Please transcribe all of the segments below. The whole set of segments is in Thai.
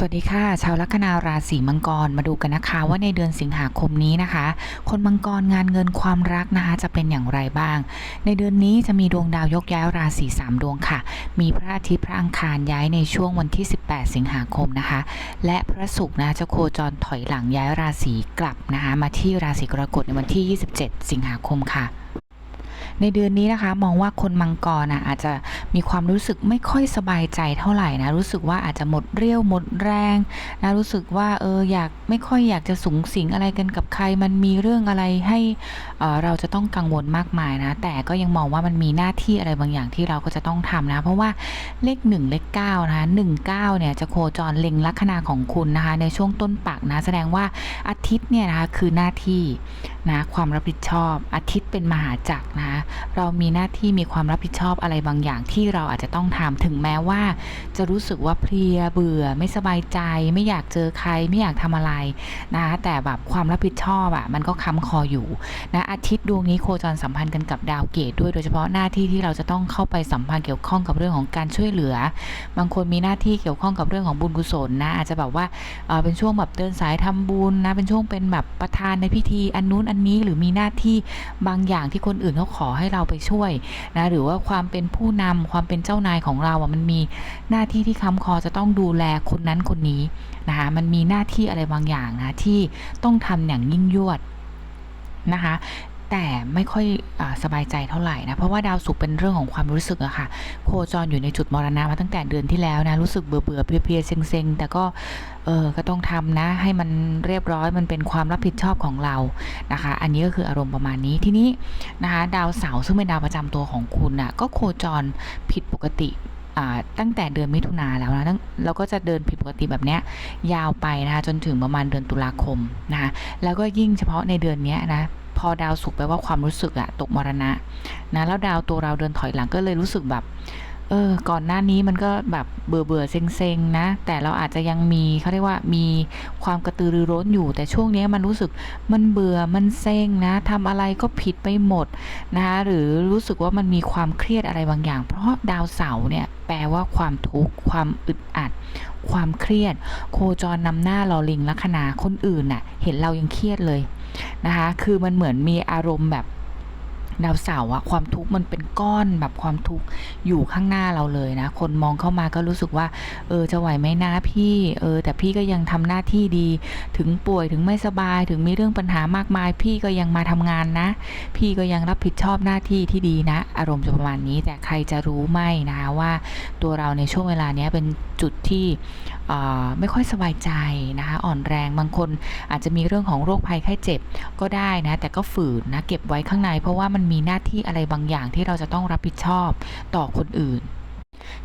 สวัสดีค่ะ ชาวลัคนาราศีมังกรมาดูกันนะคะ ว่าในเดือนสิงหาคมนี้นะคะ คนมังกรงานเงินความรักนะคะ จะเป็นอย่างไรบ้าง ในเดือนนี้จะมีดวงดาวยกย้ายราศี3ดวงค่ะ มีพระอาทิตย์พระอังคารย้ายในช่วงวันที่ 18 สิงหาคมนะคะ และพระศุกร์นะจะโคจรถอยหลังย้ายราศีกลับนะคะ มาที่ราศีกรกฎในวันที่ 27 สิงหาคมค่ะ ในเดือนนี้นะคะ มองว่าคนมังกรนะอาจจะมีความรู้สึกไม่ค่อยสบายใจเท่าไหร่นะรู้สึกว่าอาจจะหมดเรี่ยวหมดแรงนะรู้สึกว่าเอออยากไม่ค่อยอยากจะสูงสิงอะไรกันกับใคร มันมีเรื่องอะไรให้เอ่อเราจะต้องกังวลมากมายนะ แต่ก็ยังมองว่ามันมีหน้าที่อะไรบางอย่างที่เราก็จะต้องทำนะ เพราะว่าเลข 1 เลข9นะคะ1 9เนี่ยจะโคจรเล็งลัคนาของคุณนะคะ ในช่วงต้นปักนะ แสดงว่าอาทิตย์เนี่ยนะคะคือหน้าที่ นะความรับผิดชอบ อาทิตย์เป็นมหาจักรนะเรามีหน้าที่มีความรับผิดชอบอะไรบางอย่างที่เราอาจจะต้องทำถึงแม้ว่า จะรู้สึกว่าเพลียเบื่อ ไม่สบายใจ ไม่อยากเจอใครไม่อยากทำอะไรนะแต่แบบความรับผิดชอบอะ่ะมันก็ค้ำคออยู่นะอาทิตย์ดวงนี้โคจรสัมพันธ์กันกับดาวเกตด้วยโดยเฉพาะหน้าที่ที่เราจะต้องเข้าไปสัมพันธ์เกี่ยวข้องกับเรื่องของการช่วยเหลือ บางคนมีหน้าที่เกี่ยวข้องกับเรื่องของบุญกุศลนะอาจจะแบบว่าเอ่อเป็นช่วงแบบเดินสายทำบุญนะเป็นช่วงเป็นแบบประธานในพิธีอันนู้นอันนี้หรือมีหน้าที่บางอย่างที่คนอื่นเขาขอให้เราไปช่วยนะหรือว่าความเป็นผู้นำความเป็นเจ้านายของเราอะมันมีหน้าที่ที่ค้ำคอจะต้องดูแลคนนั้นคนนี้นะคะมันมีหน้าที่อะไรบางอย่างนะที่ต้องทำอย่างยิ่งยวดนะคะ แต่ไม่ค่อยอสบายใจเท่าไหร่นะ เพราะว่าดาวศุกร์เป็นเรื่องของความรู้สึกอะค่ะ โคจรอยู่ในจุดมรณะมาตั้งแต่เดือนที่แล้วนะ รู้สึกเบื่อเบื่อๆเพลียๆเซ็งๆแต่ก็เออก็ต้องทำนะ ให้มันเรียบร้อยมันเป็นความรับผิดชอบของเรานะคะ อันนี้ก็คืออารมณ์ประมาณนี้ทีนี้นะคะดาวเสาร์ซึ่งเป็นดาวประจำตัวของคุณน่ะก็โคจรผิดปกติตั้งแต่เดือนมิถุนาแล้วนะตั้งเราก็จะเดินผิดปกติแบบเนี้ยยาวไปนะคะจนถึงประมาณเดือนตุลาคมนะคะแล้วก็ยิ่งเฉพาะในเดือนเนี้ยนะ พอดาวสุกแปลว่าความรู้สึกอะตกมรณะนะแล้วดาวตัวเราเดินถอยหลังก็เลยรู้สึกแบบเออก่อนหน้านี้มันก็แบบเบื่อเบื่อเซ็งๆนะ แต่เราอาจจะยังมีเขาเรียกว่ามีความกระตือรือร้นอยู่ แต่ช่วงนี้มันรู้สึกมันเบื่อมันเซ็งนะทำอะไรก็ผิดไปหมดนะคะหรือรู้สึกว่ามันมีความเครียดอะไรบางอย่าง เพราะดาวเสาร์เนี่ยแปลว่าความทุกข์ความอึดอัด ความเครียด โคจรนำหน้าเราลิงลัคนาคนอื่นน่ะ เห็นเรายังเครียดเลย นะคะ คือมันเหมือนมีอารมณ์แบบดาวเสาร์อะความทุกข์มันเป็นก้อนแบบความทุกข์อยู่ข้างหน้าเราเลยนะ คนมองเข้ามาก็รู้สึกว่า เออจะไหวไหมนะพี่ เออ แต่พี่ก็ยังทำหน้าที่ดี ถึงป่วยถึงไม่สบายถึงมีเรื่องปัญหามากมาย พี่ก็ยังมาทำงานนะ พี่ก็ยังรับผิดชอบหน้าที่ที่ดีนะ อารมณ์จะประมาณนี้แต่ใครจะรู้ไหมนะคะว่า ตัวเราในช่วงเวลาเนี้ยเป็นจุดที่ ไม่ค่อยสบายใจนะคะอ่อนแรงบางคนอาจจะมีเรื่องของโรคภัยไข้เจ็บก็ได้นะแต่ก็ฝืนนะเก็บไว้ข้างใน เพราะว่ามันมีหน้าที่อะไรบางอย่างที่เราจะต้องรับผิดชอบต่อคนอื่น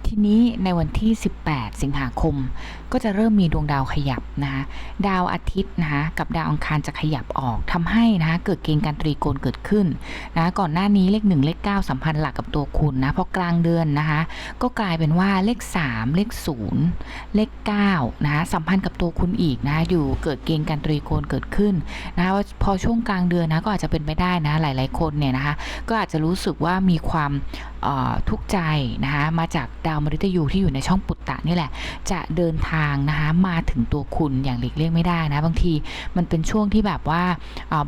ทีนี้ในวันที่ 18 สิงหาคม ก็จะเริ่มมีดวงดาวขยับนะคะดาวอาทิตย์นะคะกับดาวอังคารจะขยับออกทำให้นะคะเกิดเกณฑ์การตรีโกณเกิดขึ้นนะก่อนหน้านี้เลข 1 เลข 9 สัมพันธ์หลักกับตัวคุณนะพอกลางเดือนนะคะก็กลายเป็นว่าเลข 3 เลข 0 เลข9นะคะสัมพันธ์กับตัวคุณอีกนะอยู่เกิดเกณฑ์การตรีโกณเกิดขึ้นนะะพอช่วงกลางเดือนนะก็อาจจะเป็นไปได้นะหลาย ๆ คนเนี่ยนะคะก็อาจจะรู้สึกว่ามีความ ทุกใจนะคะมาจากดาวมฤตยูที่อยู่ในช่องปุตตะนี่แหละ จะเดินทางนะคะมาถึงตัวคุณอย่างหลีกเลี่ยงไม่ได้นะบางทีมันเป็นช่วงที่แบบว่า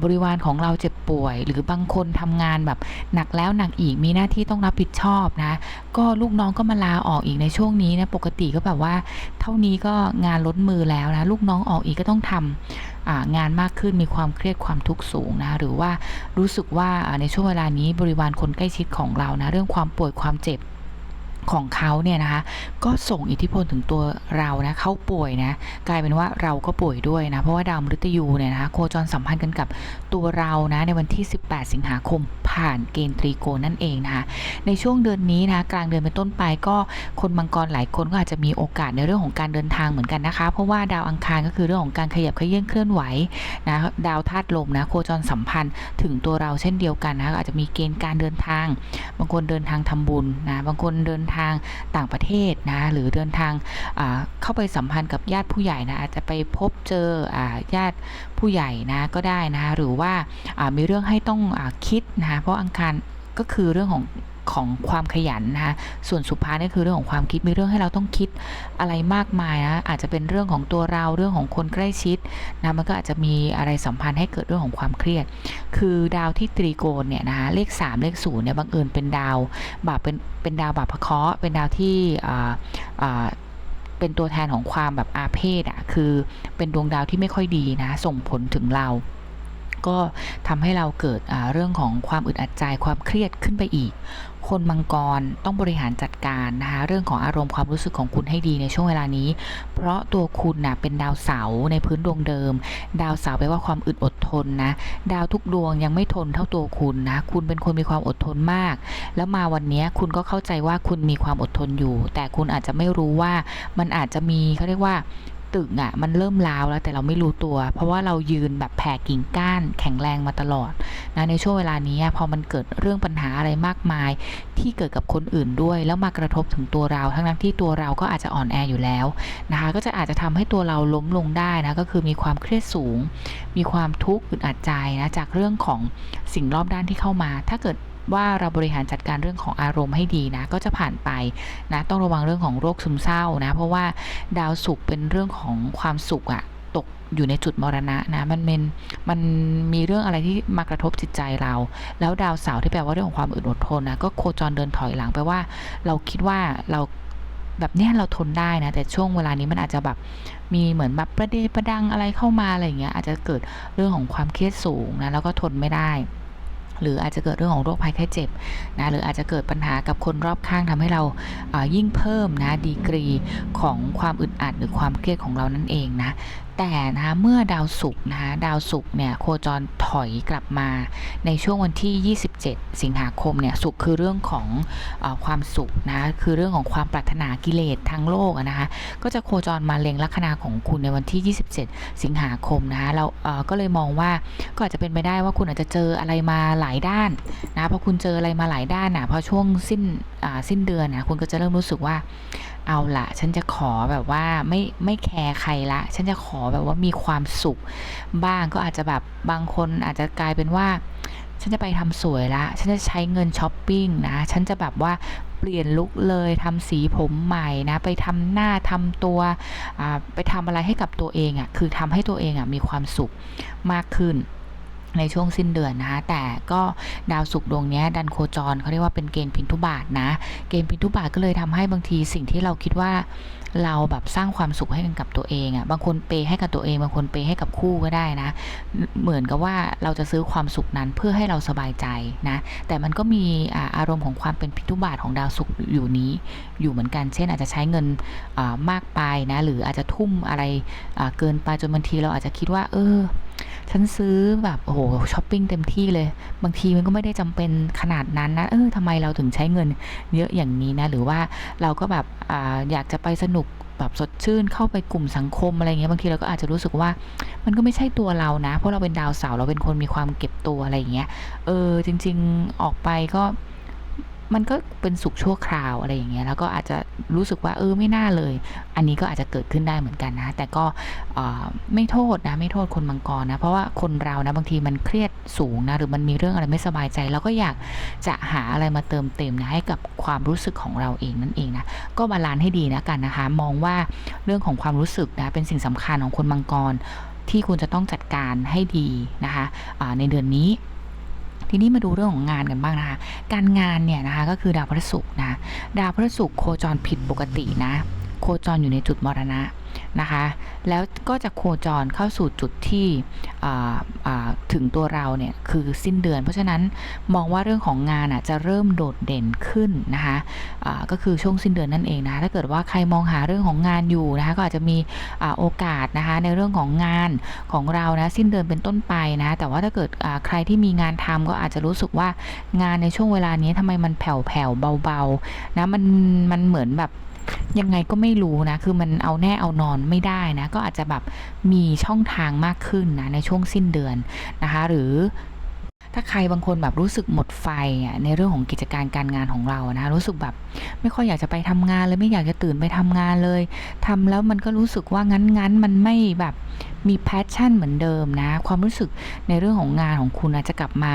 บริวารของเราเจ็บป่วย หรือบางคนทำงานแบบหนักแล้วหนักอีกมีหน้าที่ต้องรับผิดชอบนะก็ลูกน้องก็มาลาออกอีกในช่วงนี้นะปกติก็แบบว่า เท่านี้ก็งานล้นมือแล้วนะลูกน้องออกอีกก็ต้องทำอ่า งานมากขึ้นมีความเครียดความทุกข์สูงนะหรือว่ารู้สึกว่าอ่าในช่วงเวลานี้บริวารคนใกล้ชิดของเรานะเรื่องความป่วยความเจ็บ ของเขาเนี่ยนะคะ ก็ส่งอิทธิพลถึงตัวเรานะเขาป่วยนะ กลายเป็นว่าเราก็ป่วยด้วยนะ เพราะว่าดาวมฤตยูเนี่ยนะคะโคจรสัมพันธ์กันกับตัวเรานะในวันที่ 18 สิงหาคมผ่านเกณฑ์ตรีโกนั่นเองนะคะ ในช่วงเดือนนี้นะกลางเดือนเป็นต้นไปก็คนมังกรหลายคนก็อาจจะมีโอกาสในเรื่องของการเดินทางเหมือนกันนะคะ เพราะว่าดาวอังคารก็คือเรื่องของการขยับเขยื่อนเคลื่อนไหวนะดาวธาตุลมนะโคจรสัมพันธ์ถึงตัวเราเช่นเดียวกันนะอาจจะมีเกณฑ์การเดินทาง บางคนเดินทางทำบุญนะบางคนเดินทางต่างประเทศนะหรือเดินทางเข้าไปสัมพันธ์กับญาติผู้ใหญ่นะอาจจะไปพบเจอญาติผู้ใหญ่นะก็ได้นะหรือว่ามีเรื่องให้ต้องอคิดนะเพราะอังคารก็คือเรื่องของ ของความขยันนะคะส่วนสุภาเนี่ยคือเรื่องของความคิดมีเรื่องให้เราต้องคิดอะไรมากมายนะอาจจะเป็นเรื่องของตัวเราเรื่องของคนใกล้ชิดนะมันก็อาจจะมีอะไรสัมพันธ์ให้เกิดเรื่องของความเครียด คือดาวที่ตรีโกณเนี่ยนะคะเลข 3 เลข0เนี่ยบังเอิญเป็นดาวบาปเป็นเป็นดาวบาปพระเคราะห์เป็นดาวที่อ่าอ่าเป็นตัวแทนของความแบบอาเพศอะคือเป็นดวงดาวที่ไม่ค่อยดีนะ ส่งผลถึงเรา ก็ทำให้เราเกิดเรื่องของความอึดอัดใจความเครียดขึ้นไปอีก คนมังกรต้องบริหารจัดการนะคะเรื่องของอารมณ์ความรู้สึกของคุณให้ดีในช่วงเวลานี้ เพราะตัวคุณนะเป็นดาวเสาร์ในพื้นดวงเดิม ดาวเสาร์แปลว่าความอึดอดทนนะดาวทุกดวงยังไม่ทนเท่าตัวคุณนะคุณเป็นคนมีความอดทนมาก แล้วมาวันนี้คุณก็เข้าใจว่าคุณมีความอดทนอยู่ แต่คุณอาจจะไม่รู้ว่ามันอาจจะมีเขาเรียกว่า ตึกอะ่ะมันเริ่มร้าวแล้วแต่เราไม่รู้ตัว เพราะว่าเรายืนแบบแผ่กิ่งก้านแข็งแรงมาตลอดนะในช่วงเวลานี้พอมันเกิดเรื่องปัญหาอะไรมากมาย ที่เกิดกับคนอื่นด้วย แล้วมากระทบถึงตัวเรา ทั้งนั้นที่ตัวเราก็อาจจะอ่อนแออยู่แล้วนะคะก็จะอาจจะทำให้ตัวเราล้มลงได้นะก็คือมีความเครียดสูง มีความทุกข์อึดอัดใจนะจากเรื่องของสิ่งรอบด้านที่เข้ามา ถ้าเกิด ว่าเราบริหารจัดการเรื่องของอารมณ์ให้ดีนะ ก็จะผ่านไปนะ ต้องระวังเรื่องของโรคซึมเศร้านะ เพราะว่าดาวศุกร์เป็นเรื่องของความสุขอะตกอยู่ในจุดมรณะนะ มันเป็นมันมีเรื่องอะไรที่มากระทบจิตใจเรา แล้วดาวเสาร์ที่แปลว่าเรื่องของความอึดอดทนนะก็โคจรเดินถอยหลังแปลว่า เราคิดว่าเราแบบเนี้ยเราทนได้นะ แต่ช่วงเวลานี้มันอาจจะแบบมีเหมือนแบบประเดประดังอะไรเข้ามาอะไรอย่างเงี้ยอาจจะเกิดเรื่องของความเครียดสูงนะแล้วก็ทนไม่ได้ หรืออาจจะเกิดเรื่องของโรคภัยไข้เจ็บนะหรืออาจจะเกิดปัญหากับคนรอบข้างทำให้เราอ่ายิ่งเพิ่มนะดีกรีของความอึดอัดหรือความเครียดของเรานั่นเองนะ แต่นะคะเมื่อดาวศุกร์นะคะดาวศุกร์เนี่ยโคจรถอยกลับมาในช่วงวันที่ 27 สิงหาคมเนี่ยศุกร์คือเรื่องของอความสุขนะคือเรื่องของความปรารถนากิเลสทั้งโลกนะคะก็จะโคจรมาเล็งลัคนาของคุณในวันที่ 27 สิงหาคมนะคะเราเก็เลยมองว่าก็อาจจะเป็นไปได้ว่าคุณอาจจะเจออะไรมาหลายด้านนะพอคุณเจออะไรมาหลายด้านนะพอช่วงสิ้นสิ้นเดือนนะคุณก็จะเริ่มรู้สึกว่า เอาละฉันจะขอแบบว่าไม่ไม่แคร์ใครละ ฉันจะขอแบบว่ามีความสุข บ้างก็อาจจะแบบบางคนอาจจะกลายเป็นว่า ฉันจะไปทำสวยละ ฉันจะใช้เงินช้อปปิ้งนะ ฉันจะแบบว่าเปลี่ยนลุคเลยทำสีผมใหม่นะ ไปทำหน้าทำตัวไปทำอะไรให้กับตัวเองอะ่ะคือทำให้ตัวเองอะ่ะมีความสุขมากขึ้น ในช่วงสิ้นเดือนนะคะ แต่ก็ดาวศุกร์ดวงนี้ดันโคจรเขาเรียกว่าเป็นเกณฑ์พินทุบาทนะ เกณฑ์พินทุบาทก็เลยทำให้บางทีสิ่งที่เราคิดว่าเราแบบสร้างความสุขให้กันกับตัวเองอะ่ะ บางคนเปย์ให้กับตัวเอง บางคนเปย์ให้กับคู่ก็ได้นะ เหมือนกับว่าเราจะซื้อความสุขนั้นเพื่อให้เราสบายใจนะ แต่มันก็มีอารมณ์ของความเป็นพิทุบาทของดาวศุกร์อยู่นี้ อยู่เหมือนกัน เช่น อาจจะใช้เงินมากไปนะ หรืออาจจะทุ่มอะไรเกินไปจนบางทีเราอาจจะคิดว่า เออ ฉันซื้อแบบโอ้โหช้อปปิ้งเต็มที่เลย บางทีมันก็ไม่ได้จำเป็นขนาดนั้นนะเออทำไมเราถึงใช้เงินเยอะอย่างนี้นะหรือว่าเราก็แบบออยากจะไปสนุกแบบสดชื่นเข้าไปกลุ่มสังคมอะไรเงี้ยบางทีเราก็อาจจะรู้สึกว่า มันก็ไม่ใช่ตัวเรานะ เพราะเราเป็นดาวเสาร์เราเป็นคนมีความเก็บตัวอะไรเงี้ยเออจริง ๆ ออกไปก็ มันก็เป็นสุขชั่วคราวอะไรอย่างเงี้ยแล้วก็อาจจะรู้สึกว่าเออไม่น่าเลย อันนี้ก็อาจจะเกิดขึ้นได้เหมือนกันนะ แต่ก็ไม่โทษนะไม่โทษคนมังกรนะ เพราะว่าคนเรานะบางทีมันเครียดสูงนะหรือมันมีเรื่องอะไรไม่สบายใจเราก็อยากจะหาอะไรมาเติมเต็มนะให้กับความรู้สึกของเราเองนั่นเองนะก็บาลานซ์ให้ดีนะกันนะคะ มองว่าเรื่องของความรู้สึกนะเป็นสิ่งสำคัญของคนมังกรที่คุณจะต้องจัดการให้ดีนะคะะในเดือนนี้ ทีนี้มาดูเรื่องของงานกันบ้างนะคะ การงานเนี่ยนะคะก็คือดาวพฤหัสนะ ดาวพฤหัสโคจรผิดปกตินะ โคจรอยู่ในจุดมรณะ นะคะ แล้วก็จะโคจรเข้าสู่จุดที่ถึงตัวเราเนี่ยคือสิ้นเดือน เพราะฉะนั้นมองว่าเรื่องของงานอะจะเริ่มโดดเด่นขึ้นนะคะอ่าก็คือช่วงสิ้นเดือนนั่นเองนะถ้าเกิดว่าใครมองหาเรื่องของงานอยู่นะคะก็อาจจะมีอโอกาสนะคะในเรื่องของงานของเรานะสิ้นเดือนเป็นต้นไปนะแต่ว่าถ้าเกิดใครที่มีงานทำก็อาจจะรู้สึกว่างานในช่วงเวลานี้ทำไมมันแผ่วๆเบาๆนะมันมันเหมือนแบบ ยังไงก็ไม่รู้นะ คือมันเอาแน่เอานอนไม่ได้นะ ก็อาจจะแบบมีช่องทางมากขึ้นนะในช่วงสิ้นเดือนนะคะ หรือถ้าใครบางคนแบบรู้สึกหมดไฟอะในเรื่องของกิจการการงานของเรานะรู้สึกแบบไม่ค่อยอยากจะไปทำงานเลยไม่อยากจะตื่นไปทำงานเลยทำแล้วมันก็รู้สึกว่างั้นงั้นๆมันไม่แบบ มีแพชชั่นเหมือนเดิมนะ ความรู้สึกในเรื่องของงานของคุณอาจจะกลับมา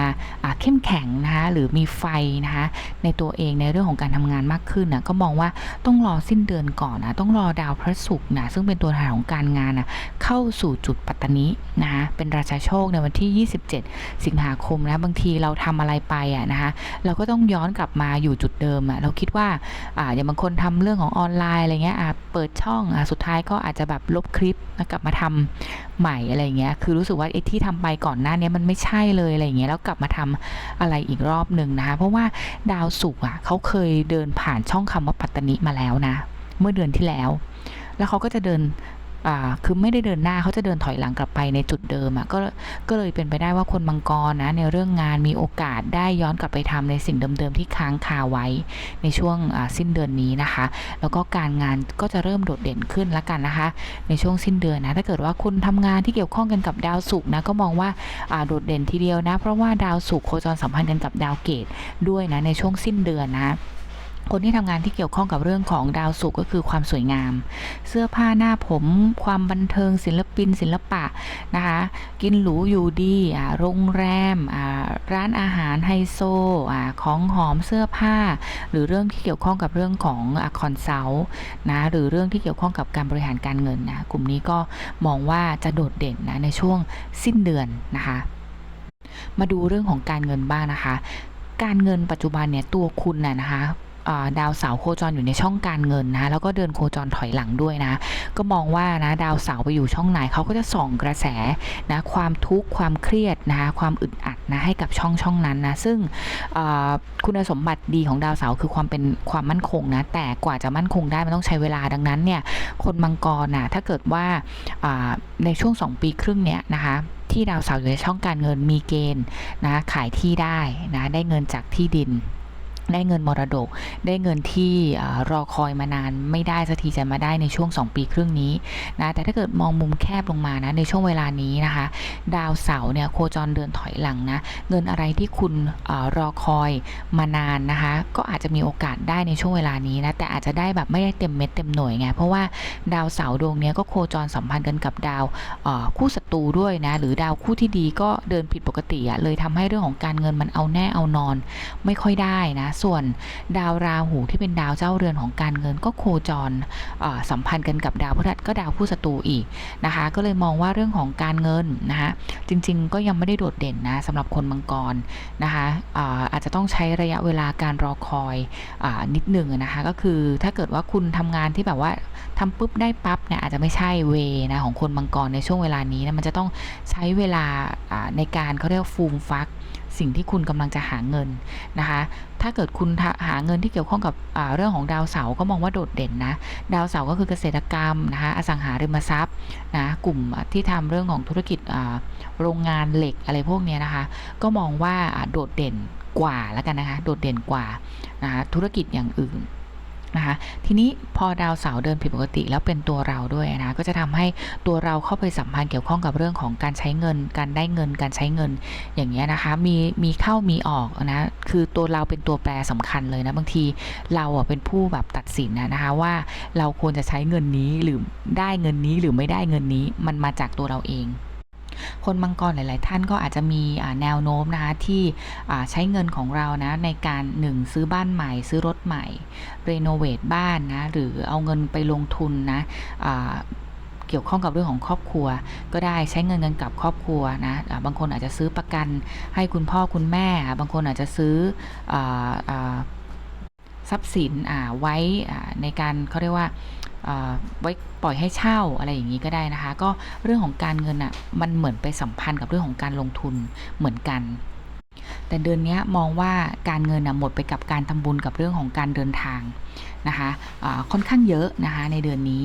เข้มแข็งนะคะหรือมีไฟนะคะในตัวเองในเรื่องของการทำงานมากขึ้นนะก็มองว่าต้องรอสิ้นเดือนก่อนนะต้องรอดาวพระศุกร์นะซึ่งเป็นตัวแทนของการงานนะเข้าสู่จุดปัตตนินะคะเป็นราชาโชคในวันที่ 27 สิงหาคมนะบางทีเราทำอะไรไปอะนะคะเราก็ต้องย้อนกลับมาอยู่จุดเดิมอะเราคิดว่าอ่าอย่างบางคนทำเรื่องของออนไลน์อะไรเงี้ยอะเปิดช่องอะสุดท้ายก็อาจจะแบบลบคลิปแล้วกลับมาทำใหม่อะไรเงี้ยคือรู้สึกว่าไอ้ที่ทำไปก่อนหน้านี้มันไม่ใช่เลยอะไรเงี้ยแล้วกลับมาทำอะไรอีกรอบหนึ่งนะคะเพราะว่าดาวศุกร์อะเขาเคยเดินผ่านช่องคำว่าปัตตนิมาแล้วนะ เมื่อเดือนที่แล้ว แล้วเขาก็จะเดิน คือไม่ได้เดินหน้าเขาจะเดินถอยหลังกลับไปในจุดเดิมอะก็ก็เลยเป็นไปได้ว่าคนมังกรนะในเรื่องงานมีโอกาสได้ย้อนกลับไปทำในสิ่งเดิมๆที่ค้างคาไว้ในช่วงสิ้นเดือนนี้นะคะ แล้วก็การงานก็จะเริ่มโดดเด่นขึ้นล้วกันนะคะ ในช่วงสิ้นเดือนนะถ้าเกิดว่าคุณทำงานที่เกี่ยวข้องกันกับดาวศุกร์นะก็มองว่าโดดเด่นทีเดียวนะ เพราะว่าดาวศุกร์โคจรสัมพันธ์กันกับดาวเกตด้วยนะในช่วงสิ้นเดือนนะ คนที่ทำงานที่เกี่ยวข้องกับเรื่องของดาวศุกร์ก็คือความสวยงาม เสื้อผ้าหน้าผม ความบันเทิงศิลปิน ศิลปะนะคะกินหรูอยู่ดีโรงแรมร้านอาหารไฮโซอของหอมเสื้อผ้า หรือเรื่องที่เกี่ยวข้องกับเรื่องของอคอนเซลนะหรือเรื่องที่เกี่ยวข้องกับการบริหารการเงินนะกลุ่มนี้ก็มองว่าจะโดดเด่นนะในช่วงสิ้นเดือนนะคะมาดูเรื่องของการเงินบ้างนะคะ การเงินปัจจุบันเนี่ยตัวคุณน่ะนะคะ ดาวเสาโคจรอยู่ในช่องการเงินนะแล้วก็เดินโคจรถอยหลังด้วยนะ ก็มองว่านะดาวเสาไปอยู่ช่องไหนเขาก็จะส่องกระแสนะความทุกข์ความเครียดนะคะความอึดอัดนะให้กับช่องช่องนั้นนะซึ่งคุณสมบัติดีของดาวเสาคือความเป็นความมั่นคงนะแต่กว่าจะมั่นคงได้มันต้องใช้เวลาดังนั้นเนี่ยคนมังกรนะถ้าเกิดว่าในช่วง 2 ปีครึ่งเนี้ยนะคะที่ดาวเสาร์อยู่ในช่องการเงินมีเกณฑ์นะขายที่ได้นะได้เงินจากที่ดิน ได้เงินมรดก ได้เงินที่รอคอยมานานไม่ได้สักทีจะมาได้ในช่วง 2 ปีครึ่งนี้นะแต่ถ้าเกิดมองมุมแคบลงมานะในช่วงเวลานี้นะคะ ดาวเสาร์เนี่ยโคจรเดินถอยหลังนะเงินอะไรที่คุณอรอคอยมานานนะคะ ก็อาจจะมีโอกาสได้ในช่วงเวลานี้นะแต่อาจจะได้แบบไม่ได้เต็มเม็ดเต็มหน่วยไงเพราะว่าดาวเสาร์ดวงนี้ก็โคจรสัมพันธ์กันกับดาวคู่ศัตรูด้วยนะหรือดาวคู่ที่ดีก็เดินผิดปกติอะเลยทำให้เรื่องของการเงินมันเอาแน่เอานอน ไม่ค่อยได้นะส่วนดาวราหูที่เป็นดาวเจ้าเรือนของการเงินก็โคจรสัมพันธ์กันกับดาวพฤหัสก็ดาวคู่ศัตรูอีกนะคะ ก็เลยมองว่าเรื่องของการเงินนะคะจริงๆ ก็ยังไม่ได้โดดเด่นนะสำหรับคนมังกรนะคะอาอาจจะต้องใช้ระยะเวลาการรอคอยอนิดหนึ่งนะคะก็คือถ้าเกิดว่าคุณทำงานที่แบบว่าทำปุ๊บได้ปั๊บเนี่ยอาจจะไม่ใช่เวนะของคนมังกรในช่วงเวลานี้นะมันจะต้องใช้เวลาในการเขาเรียกฟูมฟัก สิ่งที่คุณกำลังจะหาเงินนะคะ ถ้าเกิดคุณหาเงินที่เกี่ยวข้องกับเรื่องของดาวเสาร์ก็มองว่าโดดเด่นนะ ดาวเสาร์ก็คือเกษตรกรรมนะคะอสังหาริมทรัพย์นะกลุ่มที่ทำเรื่องของธุรกิจโรงงานเหล็กอะไรพวกนี้นะคะ ก็มองว่าอ่าโดดเด่นกว่าแล้วกันนะคะ โดดเด่นกว่านะคะธุรกิจอย่างอื่น นะคะทีนี้พอดาวเสาร์เดินผิดปกติแล้วเป็นตัวเราด้วยนะก็จะทำให้ตัวเราเข้าไปสัมพันธ์เกี่ยวข้องกับเรื่องของการใช้เงิน การได้เงินการใช้เงินอย่างเงี้ยนะคะมีมีเข้ามีออกนะคือตัวเราเป็นตัวแปรสำคัญเลยนะบางทีเราอะเป็นผู้แบบตัดสินนะนะคะว่าเราควรจะใช้เงินนี้หรือได้เงินนี้หรือไม่ได้เงินนี้มันมาจากตัวเราเอง คนมังกรหลาย ๆ ท่านก็อาจจะมีแนวโน้มนะคะที่ใช้เงินของเรานะในการหนึ่งซื้อบ้านใหม่ซื้อรถใหม่รีโนเวทบ้านนะหรือเอาเงินไปลงทุนนะเกี่ยวข้องกับเรื่องของครอบครัว ก็ได้ใช้เงินกันกับครอบครัวนะบางคนอาจจะซื้อประกันให้คุณพ่อคุณแม่ บางคนอาจจะซื้อออทรัพย์สินไว้ในการเขาเรียกว่า ไว้ปล่อยให้เช่าอะไรอย่างนี้ก็ได้นะคะ ก็เรื่องของการเงินอะมันเหมือนไปสัมพันธ์กับเรื่องของการลงทุนเหมือนกัน แต่เดือนนี้มองว่าการเงินหมดไปกับการทำบุญกับเรื่องของการเดินทางนะคะะค่อนข้างเยอะนะคะในเดือนนี้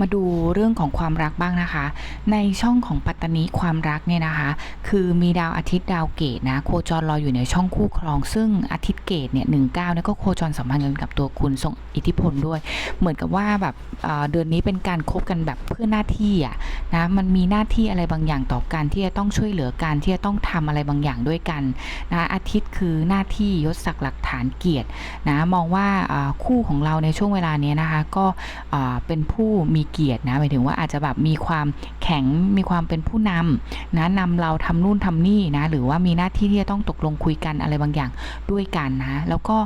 มาดูเรื่องของความรักบ้างนะคะ ในช่องของปัตตานีความรักเนี่ยนะคะ คือมีดาวอาทิตย์ดาวเกตนะโคจรรออยู่ในช่องคู่ครอง ซึ่งอาทิตย์เกตเนี่ยหนึ่งเก้าเนี่ยก็โคจรสัมพันธ์กันกับตัวคุณส่งอิทธิพลด้วย เหมือนกับว่าแบบเเดือนนี้เป็นการคบกันแบบเพื่อหน้าที่อะนะมันมีหน้าที่อะไรบางอย่างต่อกันที่จะต้องช่วยเหลือกันที่จะต้องทำอะไรบางอย่างด้วยกันนะอาทิตย์คือหน้าที่ยศศักดิ์หลักฐานเกียรตินะมองว่าคู่ของเราในช่วงเวลาเนี้ยนะคะก็เป็นผู้มีมีเกียรตินะหมายถึงว่าอาจจะแบบมีความแข็งมีความเป็นผู้นำนะนำเราทำนู่นทำนี่นะหรือว่ามีหน้าที่ที่จะต้องตกลงคุยกันอะไรบางอย่างด้วยกันนะแล้วก็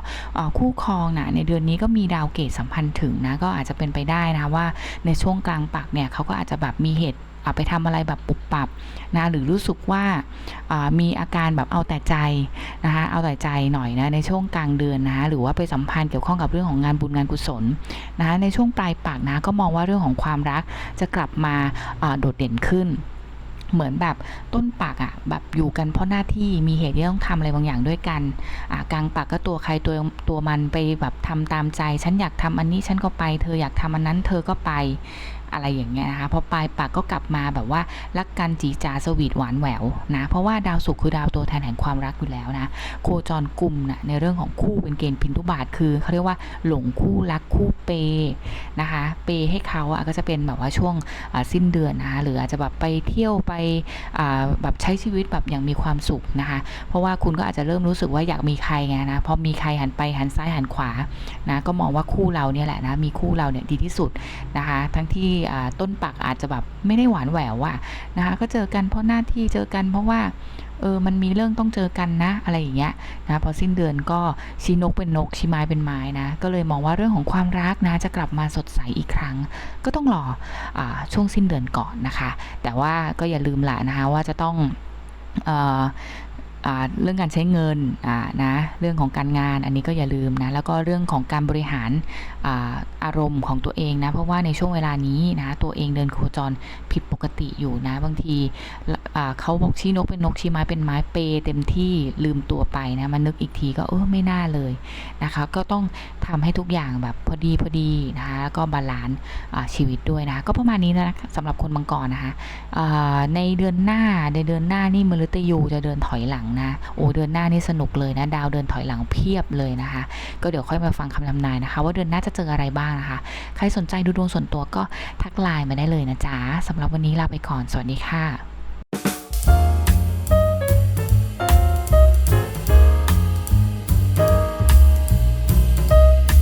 คู่ครองนะในเดือนนี้ก็มีดาวเกตสัมพันธ์ถึงนะก็อาจจะเป็นไปได้นะว่าในช่วงกลางปักเนี่ยเขาก็อาจจะแบบมีเหตุ ไปทำอะไรแบบปุบปับนะหรือรู้สึกว่าามีอาการแบบเอาแต่ใจนะคะเอาแต่ใจหน่อยนะในช่วงกลางเดือนนะหรือว่าไปสัมพันธ์เกี่ยวข้องกับเรื่องของงานบุญงานกุศลนะในช่วงปลายปักนะก็มองว่าเรื่องของความรักจะกลับมาาโดดเด่นขึ้นเหมือนแบบต้นปักอะ่ะแบบอยู่กันเพราะหน้าที่มีเหตุที่ต้องทำอะไรบางอย่างด้วยกันอ่ากลางปักก็ตัวใครตัวตัวมันไปแบบทำตามใจ ฉันอยากทำอันนี้ฉันก็ไป เธออยากทำอันนั้นเธอก็ไป อะไรอย่างเงี้ยนะคะพอปลายปักก็กลับมาแบบว่ารักกันจีจาสวีทหวานแหววนะ เพราะว่าดาวศุกร์คือดาวตัวแทนแห่งความรักอยู่แล้วนะโคจรกลุ่มนะในเรื่องของคู่เป็นเกณฑ์พินทุบาทคือเขาเรียกว่าหลงคู่รักคู่เปย์นะคะเปย์ให้เขาอะก็จะเป็นแบบว่าช่วงสิ้นเดือนนะคะหรืออาจจะแบบไปเที่ยวไปแบบใช้ชีวิตแบบอย่างมีความสุขนะคะ เพราะว่าคุณก็อาจจะเริ่มรู้สึกว่าอยากมีใครไงนะพอมีใครหันไปหันซ้ายหันขวานะก็มองว่าคู่เราเนี่ยแหละนะมีคู่เราเนี่ยดีที่สุดนะคะ ทั้งที่ต้นปักอาจจะแบบไม่ได้หวานแหววอะนะคะ ก็เจอกันเพราะหน้าที่เจอกันเพราะว่าเออมันมีเรื่องต้องเจอกันนะอะไรอย่างเงี้ยนะพอสิ้นเดือนก็ชี้นกเป็นนกชี้ไม้เป็นไม้นะ ก็เลยมองว่าเรื่องของความรักนะจะกลับมาสดใสอีกครั้ง ก็ต้องรออช่วงสิ้นเดือนก่อนนะคะ แต่ว่าก็อย่าลืมละนะคะว่าจะต้อง เรื่องการใช้เงินนะเรื่องของการงานอันนี้ก็อย่าลืมนะแล้วก็เรื่องของการบริหารออารมณ์ของตัวเองนะเพราะว่าในช่วงเวลานี้นะตัวเองเดินโคจร ผิดปกติอยู่นะ บางทีเขาบอกชี้นกเป็นนกชี้ไม้เป็นไม้เปเต็มที่ลืมตัวไปนะมานึกอีกทีก็เออไม่น่าเลยนะคะ ก็ต้องทำให้ทุกอย่างแบบพอดีพอดีนะคะแล้วก็บาลานซ์ชีวิตด้วยนะก็ประมาณนี้นะสำหรับคนมังกรนะคะในเดือนหน้าในเดือนหน้านี่มฤตยูจะเดินถอยหลังนะโอ้เดือนหน้านี่สนุกเลยนะดาวเดินถอยหลังเพียบเลยนะคะ ก็เดี๋ยวค่อยมาฟังคำทำนายนะคะ ว่าเดือนหน้าจะเจออะไรบ้างนะคะ ใครสนใจดูดวงส่วนตัวก็ทักไลน์มาได้เลยนะจ๊ะสำหรับหรับวันนี้ลาไปก่อน สวัสดีค่ะ